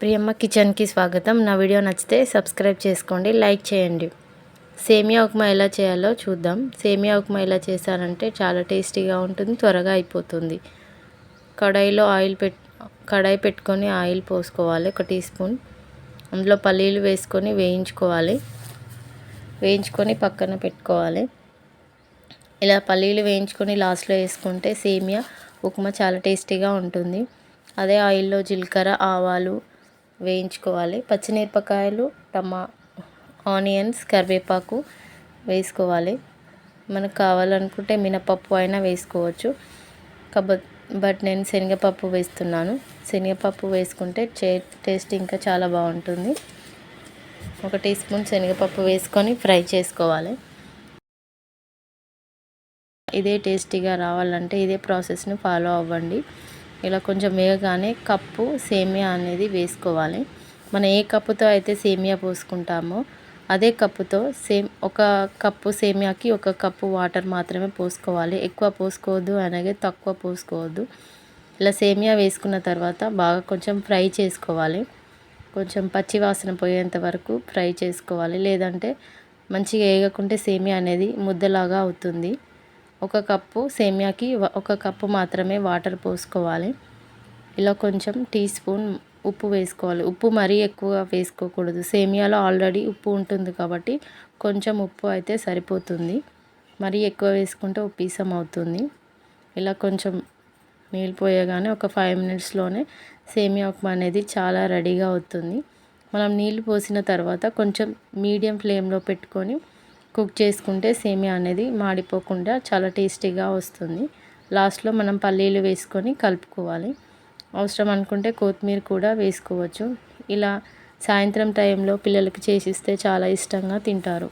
ప్రియమ్మ కిచెన్కి స్వాగతం. నా వీడియో నచ్చితే సబ్స్క్రైబ్ చేసుకోండి లైక్ చేయండి. సేమియా ఉప్మా ఎలా చేయాలో చూద్దాం. సేమియా ఉప్మా ఎలా చేశారంటే చాలా టేస్టీగా ఉంటుంది త్వరగా అయిపోతుంది. కడాయిలో ఆయిల్ పెట్ కడాయి పెట్టుకొని ఆయిల్ పోసుకోవాలి ఒక టీ స్పూన్. అందులో పల్లీలు వేసుకొని వేయించుకోవాలి. వేయించుకొని పక్కన పెట్టుకోవాలి. ఇలా పల్లీలు వేయించుకొని లాస్ట్లో వేసుకుంటే సేమియా ఉప్మా చాలా టేస్టీగా ఉంటుంది. అదే ఆయిల్లో జీలకర్ర ఆవాలు వేయించుకోవాలి. పచ్చిమిరపకాయలు టమా ఆనియన్స్ కరివేపాకు వేసుకోవాలి. మనకు కావాలనుకుంటే మినపప్పు అయినా వేసుకోవచ్చు. కబ బట్ నేను శనగపప్పు వేస్తున్నాను. శనగపప్పు వేసుకుంటే చే టేస్ట్ ఇంకా చాలా బాగుంటుంది. ఒక టీ స్పూన్ శనగపప్పు వేసుకొని ఫ్రై చేసుకోవాలి. ఇదే టేస్టీగా రావాలంటే ఇదే ప్రాసెస్ని ఫాలో అవ్వండి. ఇలా కొంచెం వేయగానే కప్పు సేమియా అనేది వేసుకోవాలి. మనం ఏ కప్పుతో అయితే సేమియా పోసుకుంటామో అదే కప్పుతో సేమ్ ఒక కప్పు సేమియాకి ఒక కప్పు వాటర్ మాత్రమే పోసుకోవాలి. ఎక్కువ పోసుకోవద్దు అలాగే తక్కువ పోసుకోవద్దు. ఇలా సేమియా వేసుకున్న తర్వాత బాగా కొంచెం ఫ్రై చేసుకోవాలి. కొంచెం పచ్చి వాసన పోయేంత వరకు ఫ్రై చేసుకోవాలి. లేదంటే మంచిగా వేయకుంటే సేమియా అనేది ముద్దలాగా అవుతుంది. ఒక కప్పు సేమ్యాకి ఒక కప్పు మాత్రమే వాటర్ పోసుకోవాలి. ఇలా కొంచెం టీ స్పూన్ ఉప్పు వేసుకోవాలి. ఉప్పు మరీ ఎక్కువ వేసుకోకూడదు. సేమియాలో ఆల్రెడీ ఉప్పు ఉంటుంది కాబట్టి కొంచెం ఉప్పు అయితే సరిపోతుంది. మరీ ఎక్కువ వేసుకుంటే ఉప్పీసం అవుతుంది. ఇలా కొంచెం నీళ్ళు పోయగానే ఒక ఫైవ్ మినిట్స్లోనే సేమియా ఉప్మా అనేది చాలా రెడీగా అవుతుంది. మనం నీళ్ళు పోసిన తర్వాత కొంచెం మీడియం ఫ్లేమ్లో పెట్టుకొని కుక్ చేసుకుంటే సేమియా అనేది మాడిపోకుండా చాలా టేస్టీగా వస్తుంది. లాస్ట్లో మనం పల్లీలు వేసుకొని కలుపుకోవాలి. అవసరం అనుకుంటే కొత్తిమీర కూడా వేసుకోవచ్చు. ఇలా సాయంత్రం టైంలో పిల్లలకి చేసిస్తే చాలా ఇష్టంగా తింటారు.